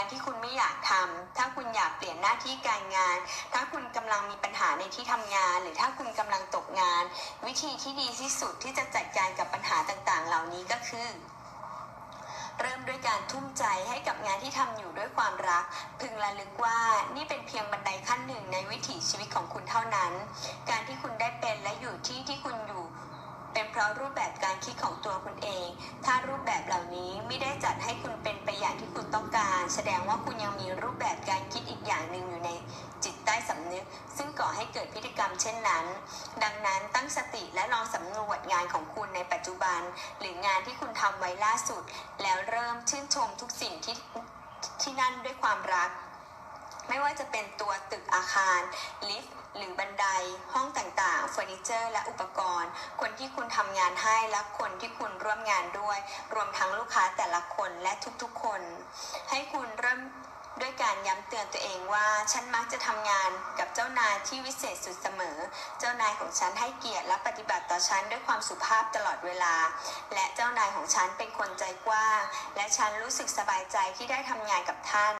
านที่คุณไม่อยากทำถ้าคุณอยากเปลี่ยนหน้าที่การงาน ถ้าคุณกำลังมีปัญหาในที่ทำงาน หรือถ้าคุณกำลังตกงาน วิธีที่ดีที่สุดที่จะจัดการกับปัญหาต่างๆ เหล่านี้ก็คือเริ่มด้วยการทุ่มใจให้กับงานที่ทำอยู่ด้วยความรัก พึงระลึกว่านี่เป็นเพียงบันไดขั้นหนึ่งในวิถีชีวิตของคุณเท่านั้น การที่คุณได้เป็นและอยู่ที่ที่คุณอยู่ เป็นเพราะรูปแบบการคิดของตัวคุณ ไม่ได้จัดให้คุณเป็นไปอย่างที่คุณต้องการ แสดงว่าคุณยังมีรูปแบบการคิดอีกอย่างหนึ่งอยู่ในจิตใต้สำนึก ซึ่งก่อให้เกิดพฤติกรรมเช่นนั้น ดังนั้นตั้งสติและลองสำรวจงานของคุณในปัจจุบัน หรืองานที่คุณทำไว้ล่าสุด แล้วเริ่มชื่นชมทุกสิ่งที่ที่นั่นด้วยความรัก ไม่ว่าจะเป็นตัวตึกอาคารลิฟต์หรือบันไดห้อง อร์นิเจอร์และอุปกรณ์ คนที่คุณทำงานให้และคนที่คุณร่วมงานด้วย รวมทั้งลูกค้าแต่ละคนและทุกๆคน ให้คุณเริ่มด้วยการย้ำเตือนตัวเองว่า ฉันมักจะทำงานกับเจ้านายที่วิเศษสุดเสมอ เจ้านายของฉันให้เกียรติและปฏิบัติต่อฉันด้วยความสุภาพตลอดเวลา และเจ้านายของฉันเป็นคนใจกว้าง และฉันรู้สึกสบายใจที่ได้ทำงานกับท่าน